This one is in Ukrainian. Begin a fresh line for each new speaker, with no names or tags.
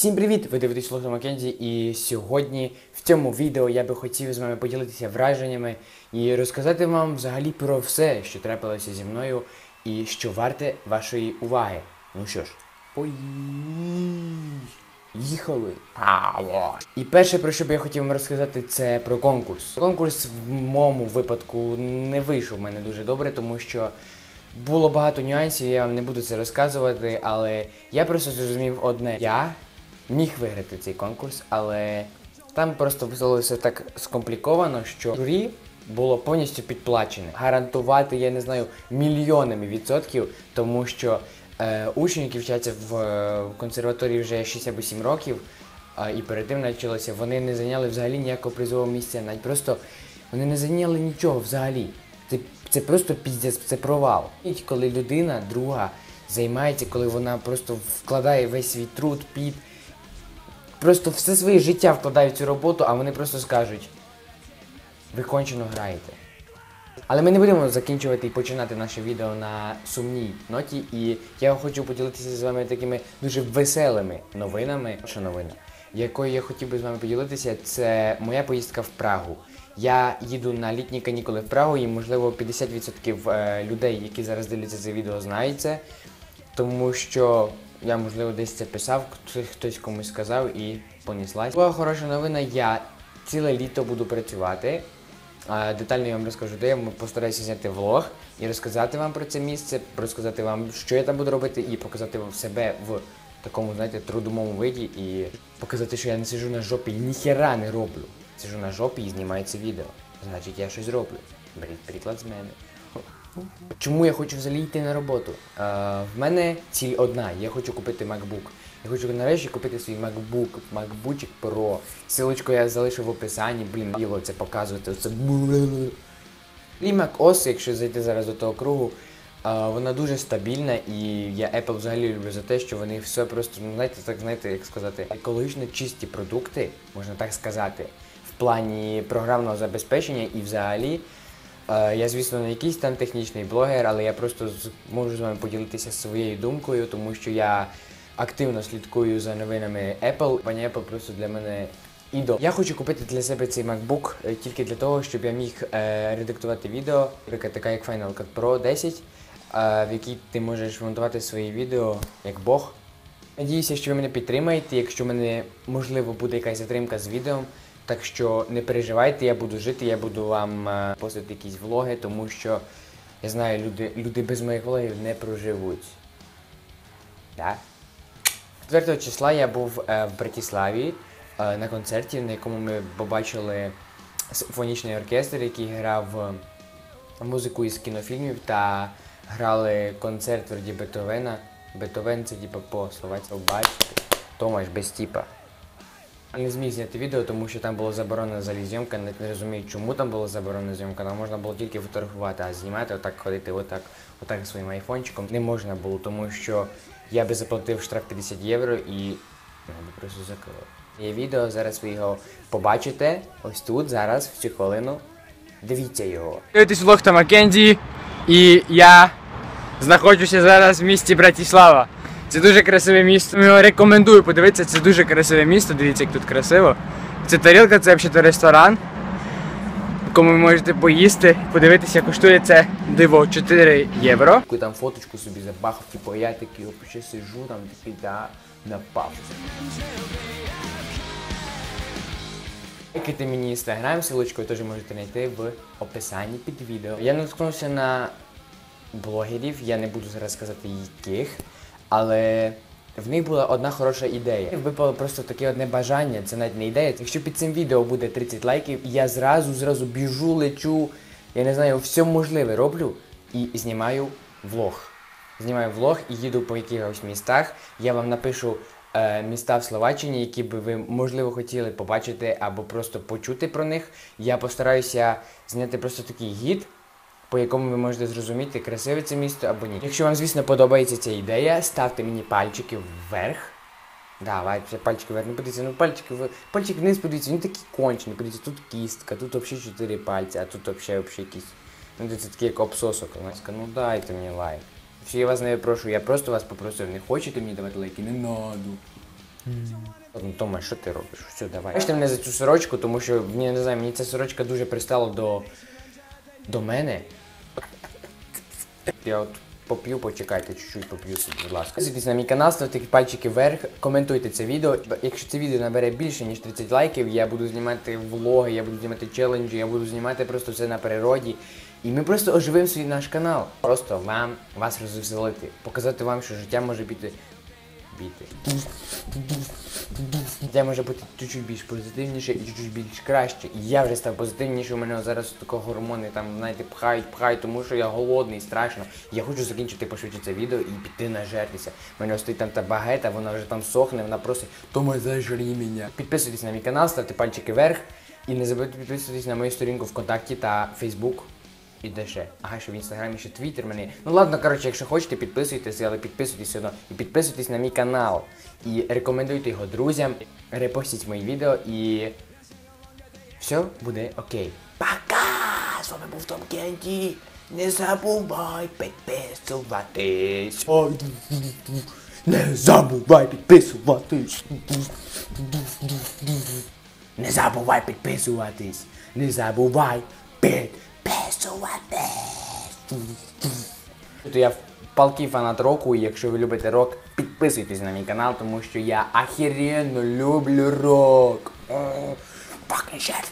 Всім привіт! Ви дивитесь Лото Маккензі і сьогодні в цьому відео я би хотів з вами поділитися враженнями і розказати вам взагалі про все, що трапилося зі мною і що варте вашої уваги. Ну що ж, поїхали. І перше, про що б я хотів вам розказати, це про конкурс. Конкурс в моєму випадку не вийшов в мене дуже добре, тому що було багато нюансів, я вам не буду це розказувати, але я просто зрозумів одне. Я міг виграти цей конкурс, але там просто все так скомпліковано, що журі було повністю підплачене. Гарантувати, я не знаю, мільйонами відсотків, тому що е, учні, які вчаться в, е, в консерваторії вже 6 або 7 років, а, і перед тим почалося, вони не зайняли взагалі ніякого призового місця, навіть просто вони не зайняли нічого взагалі. Це, це просто піздець, це провал. І коли людина, друга, займається, коли вона просто вкладає весь свій труд, під, просто все своє життя вкладає в цю роботу, а вони просто скажуть, ви кончено граєте. Але ми не будемо закінчувати і починати наше відео на сумній ноті. І я хочу поділитися з вами такими дуже веселими новинами. Перша новина, якою я хотів би з вами поділитися, це моя поїздка в Прагу. Я їду на літні канікули в Прагу, і можливо 50% е, людей, які зараз дивляться це відео, знають це. Тому що я, можливо, десь це писав, хтось- комусь сказав і поніслась. Була хороша новина, я ціле літо буду працювати. Детально я вам розкажу, де я постараюся зняти влог і розказати вам про це місце, розказати вам, що я там буду робити, і показати вам себе в такому, знаєте, трудовому виді і показати, що я не сиджу на жопі ніхера не роблю. Сиджу на жопі і знімаю це відео. Значить, я щось роблю. Беріть приклад з мене. Чому я хочу взагалі йти на роботу? Е, в мене ціль одна. Я хочу купити MacBook. Я хочу нарешті купити свій MacBook, MacBook Pro. Силочку я залишив в описанні, блін, його це показувати. Оце і Mac OS, якщо зайти зараз до того кругу, а, вона дуже стабільна, і я Apple взагалі люблю за те, що вони все просто, ну знаєте, так знаєте, як сказати, екологічно чисті продукти, можна так сказати, в плані програмного забезпечення і взагалі. Е, Я, звісно, не якийсь там технічний блогер, але я просто можу з вами поділитися своєю думкою, тому що я активно слідкую за новинами Apple. Пані Apple просто для мене ідол. Я хочу купити для себе цей MacBook е, тільки для того, щоб я міг е, редактувати відео, наприклад, така як Final Cut Pro 10, е, в якій ти можеш монтувати свої відео як Бог. Надіюся, що ви мене підтримаєте, якщо в мене можливо буде якась затримка з відео. Так що не переживайте, я буду жити, я буду вам е, постити якісь влоги, тому що я знаю, люди, люди без моїх влогів не проживуть. Так? 4 числа я був е, в Братиславі е, на концерті, на якому ми побачили симфонічний оркестр, який грав е, музику із кінофільмів та грали концерт вроді Бетовена. Бетовен це типа по словацьку бачите. Томаш без тіпа. Не зміг зняти відео, тому що там було заборонена взагалі зйомка. Навіть не розумію, чому там була заборонена зйомка. Там можна було тільки фотографувати, а знімати, отак ходити, отак, отак своїм айфончиком не можна було, тому що я би заплатив штраф 50 євро і мене би просто закрили. Є відео, зараз ви його побачите ось тут, зараз, в цю хвилину. Дивіться його.
Дивитесь влог та Маккензі, і я знаходжуся зараз в місті Братіслава. Це дуже красиве місто. Я його рекомендую подивитися, це дуже красиве місто. Дивіться, як тут красиво. Це тарілка, це взагалі ресторан, в якому ви можете поїсти, подивитися, коштує це диво 4 євро.
Таку там фоточку собі забахав, типу я такий ще сижу, там такий, да, на паузу. Лайкайте мені інстаграм, силочку теж можете знайти в описанні під відео. Я наткнувся на блогерів, я не буду зараз сказати яких, але в них була одна хороша ідея. Випало просто таке одне бажання, це навіть не ідея. Якщо під цим відео буде 30 лайків, я зразу, зразу біжу, лечу, я не знаю, все можливе роблю і знімаю влог. Знімаю влог і їду по якихось містах. Я вам напишу е, міста в Словаччині, які би ви можливо хотіли побачити або просто почути про них. Я постараюся зняти просто такий гід, по якому ви можете зрозуміти, красиве це місто або ні. Якщо вам, звісно, подобається ця ідея, ставте мені пальчики вверх. Давай, пальчики вверх. Ну подивіться, ну пальчики в пальчик вниз, подивіться, він такі кончені. Подивіться, тут кістка, тут взагалі 4 пальці, а тут взагалі, якісь. Ну це такі як обсосок. Ласка, ну дайте мені лайк. Якщо я вас не прошу, я просто вас попросив, не хочете мені давати лайки, не надо. Ну, Тома, що ти робиш? Все, давай. Бачите мене за цю сорочку, тому що мені не знаю, мені ця сорочка дуже пристала до. До мене. Я от поп'ю, почекайте, чуть-чуть поп'ю будь ласка. Підписуйтесь на мій канал, ставте пальчики вверх, коментуйте це відео. Якщо це відео набере більше, ніж 30 лайків, я буду знімати влоги, я буду знімати челенджі, я буду знімати просто все на природі. І ми просто оживимо свій наш канал. Просто вам вас розвеселити, показати вам, що життя може бути. Біти. Життя може бути чуть-чуть більш позитивніше і чуть-чуть більш краще. І я вже став позитивніше, у мене зараз такі гормони там, знаєте, пхають, пхають, тому що я голодний, страшно. Я хочу закінчити пошвидше це відео і піти нажертися. У мене стоїть там та багета, вона вже там сохне, вона просить, Тома, зажри мене. Підписуйтесь на мій канал, ставте пальчики вверх. І не забудьте підписуватись на мою сторінку ВКонтакті та Фейсбук. І ще? Ага, що в інстаграмі ще твіттер мене. Ну ладно, коротше, якщо хочете, підписуйтесь, але підписуйтесь одно. І підписуйтесь на мій канал. І рекомендуйте його друзям, репостіть мої відео і. Все буде окей. Пока! З вами був Том Кенді. Не забувай підписуватись. Не забувай підписуватись. Не забувай підписуватись. Не забувай підписуватись. То я палкий фанат року, і якщо ви любите рок, підписуйтесь на мій канал, тому що я ахеренно люблю рок. Fucking shit.